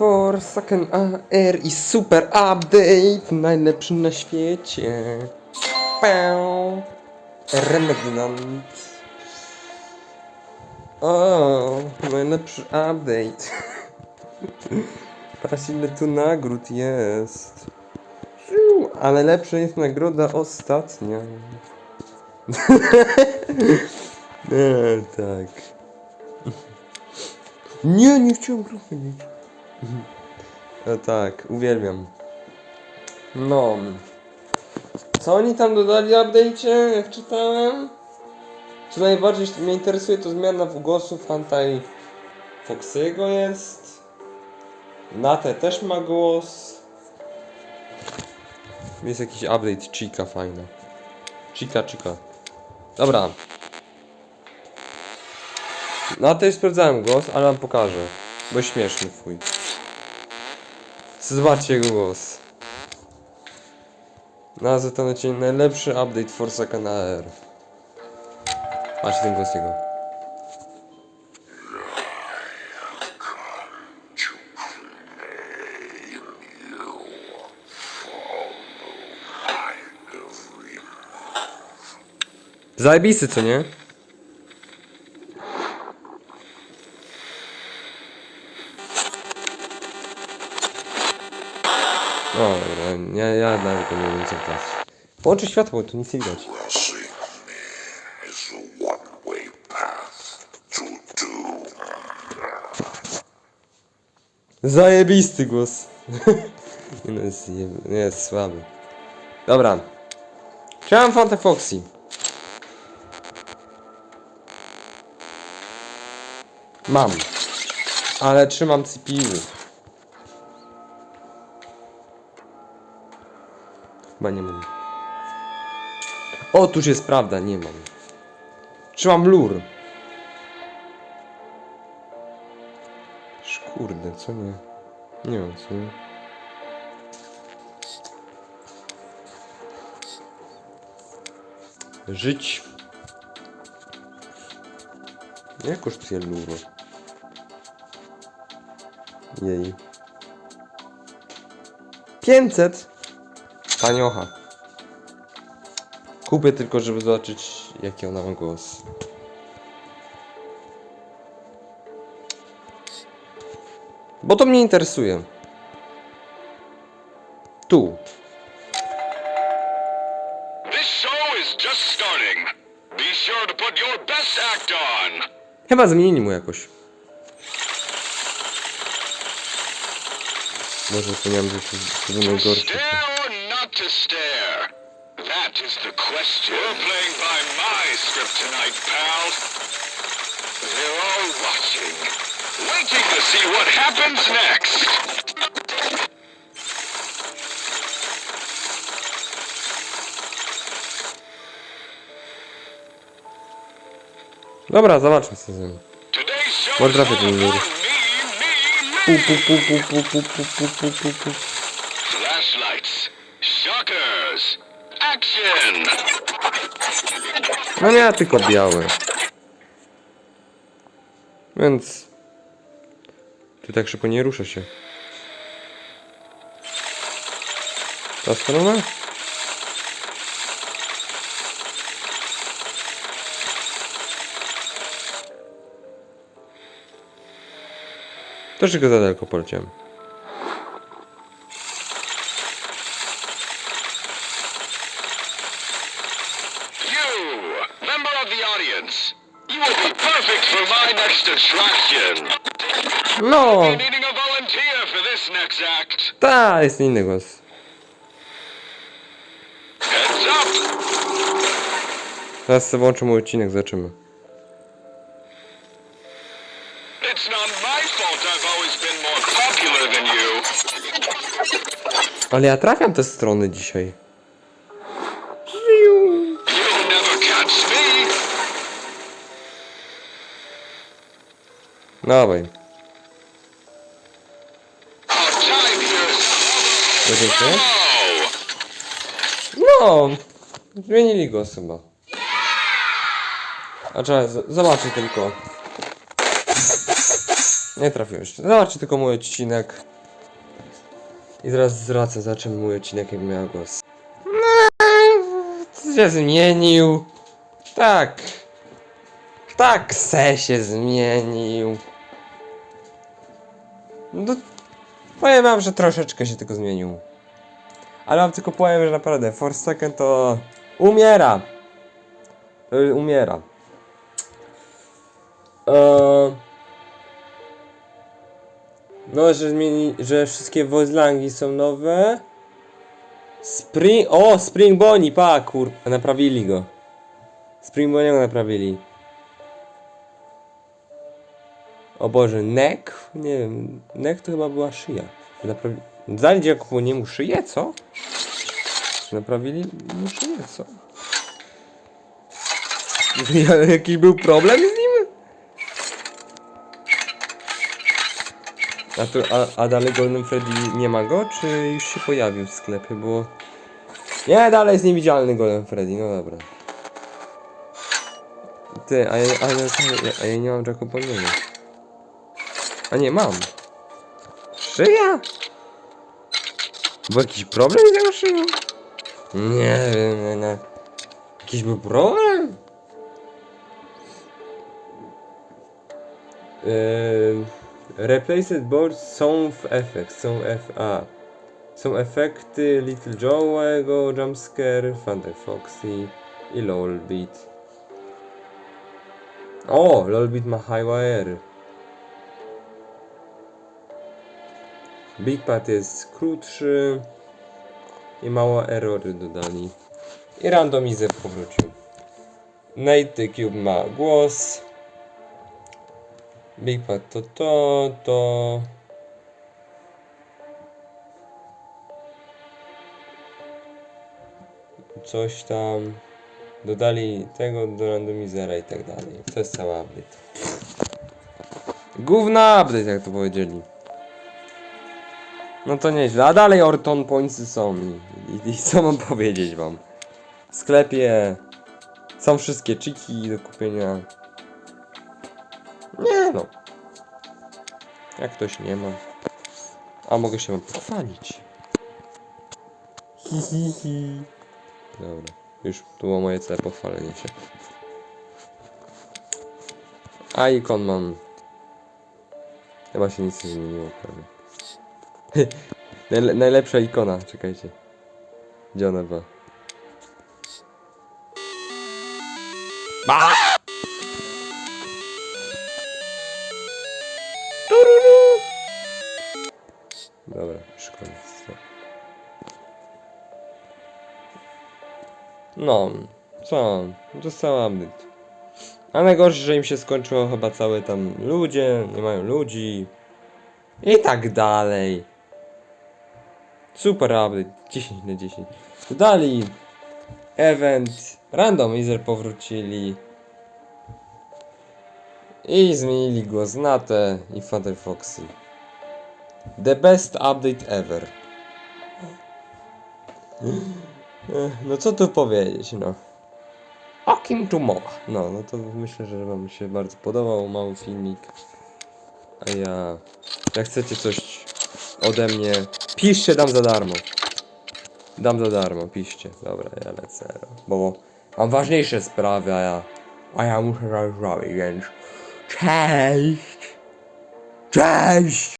for second AR i super update, najlepszy na świecie. Pę. Remnant. O, najlepszy update. Patrz ile tu nagród jest. Ale lepsza jest nagroda ostatnia. Nie, tak. Nie, nie chciałem trochę E, tak, uwielbiam. No. Co oni tam dodali w update'cie, jak czytałem? Co najbardziej mnie interesuje, to zmiana w głosu Fanta i Foxy'ego jest. Nate też ma głos. Jest jakiś update Chica fajny. Chica, Chica. Dobra. Na tej sprawdzałem głos, ale wam pokażę. Bo śmieszny twój. Zobaczcie jego głos. Nazwę to na ciebie najlepszy update Forsaken AR. Patrzcie ten głos jego. Zajebisty, co nie? Dobra, ja, ja nawet nie wiem co teraz. Połączy światło, tu nic nie widać. Zajebisty głos. nie no, jest, nie, nie jest słaby. Dobra. Chciałem Fanta Foxy. Mam. Ale trzymam CPU. Chyba nie mam. Otóż jest prawda, nie mam. Trzymam lur. Kurde, co nie? Nie wiem, co nie? Żyć. Jak kosztuje luro? Jej. 500? Taniocha. Kupię tylko, żeby zobaczyć, jaki ona ma głos. Bo to mnie interesuje. Tu. Chyba zmienili mu jakoś. Może to nie mam rzeczy, to. To stare? That is the question. You're playing by my script tonight, pal. They're all watching, waiting to see what happens next. Dobra, zobaczmy co z tym. Today's show What is traffic all in about here? me, me, Pu, pu, pu, pu, pu, pu, pu, pu, pu, pu. Flashlights, shockers, action. No nie, tylko białe. Więc... Tu tak szybko nie rusza się. Ta strona? Troszeczkę za daleko poleciałem. No! Ta, jest inny głos. Teraz sobie włączę mój odcinek, zobaczymy. Ale ja trafiam te strony dzisiaj. Dawaj. Bravo! No! Zmienili go chyba. A czekaj, z- zobaczę tylko. Nie trafiłeś. Zobaczcie tylko mój odcinek. I zaraz zwracę, za czym mój odcinek jak miał głos. No, się zmienił. Tak. Tak se się zmienił. No, powiem wam, że troszeczkę się tylko zmienił. Ale wam tylko powiem, że naprawdę Forsaken to umiera. To umiera. Eee... No, że zmieni, że wszystkie Wozlangi są nowe. Spring, o, Spring Bonnie, pa, kur, naprawili go. Spring Bonniego naprawili. O Boże, neck? Nie wiem, neck to chyba była szyja. Naprawi... Dali dziękuję niemu szyję, co? Naprawili mu szyję, co? Jakiś był problem z nim? A, tu, a, a dalej Golden Freddy nie ma go, czy już się pojawił w sklepie, bo... Nie, dalej jest niewidzialny Golden Freddy, no dobra. Ty, a ja, a ja, a ja nie mam Jacoboniego. A nie, mam. Szyja? Był jakiś problem z jego szyją? Nie wiem, nie. Jakiś był problem? Yy, replaced boards są w efekt, są FA. Są efekty Little Joe'ego, Jumpscare, Thunder Foxy i Lolbit. O, Lolbit ma High Wire. Big Pat jest krótszy i małe erory dodali. I randomizer powrócił. Nate Cube ma głos. Big Pat to to, to. Coś tam. Dodali tego do randomizera i tak dalej. To jest cały update. Gówna update, jak to powiedzieli. No to nieźle. A dalej Orton Pointsy są. I, i, I co mam powiedzieć wam? W sklepie są wszystkie chiki do kupienia. Nie no. Jak ktoś nie ma. A mogę się wam pochwalić. Hi, hi, hi. Dobra. Już było moje całe pochwalenie się. A ikon mam. Chyba się nic nie zmieniło prawie. Najle najlepsza ikona, czekajcie. Gdzie ona była? Ba! Dobra, już. No, co? Dostałam update. A najgorsze, że im się skończyło chyba całe tam ludzie, nie mają ludzi. I tak dalej. Super update, 10 na 10. Dodali event, randomizer powrócili. I zmienili głos na te i Father Foxy. The best update ever. No co tu powiedzieć, no. O kim tu mowa? No, no to myślę, że wam się bardzo podobał mały filmik. A ja... Jak chcecie coś ode mnie, piszcie, dam za darmo. Dam za darmo, piszcie. Dobra, ja lecę. Bo mam ważniejsze sprawy, a ja... A ja muszę coś zrobić, więc... Cześć! Cześć!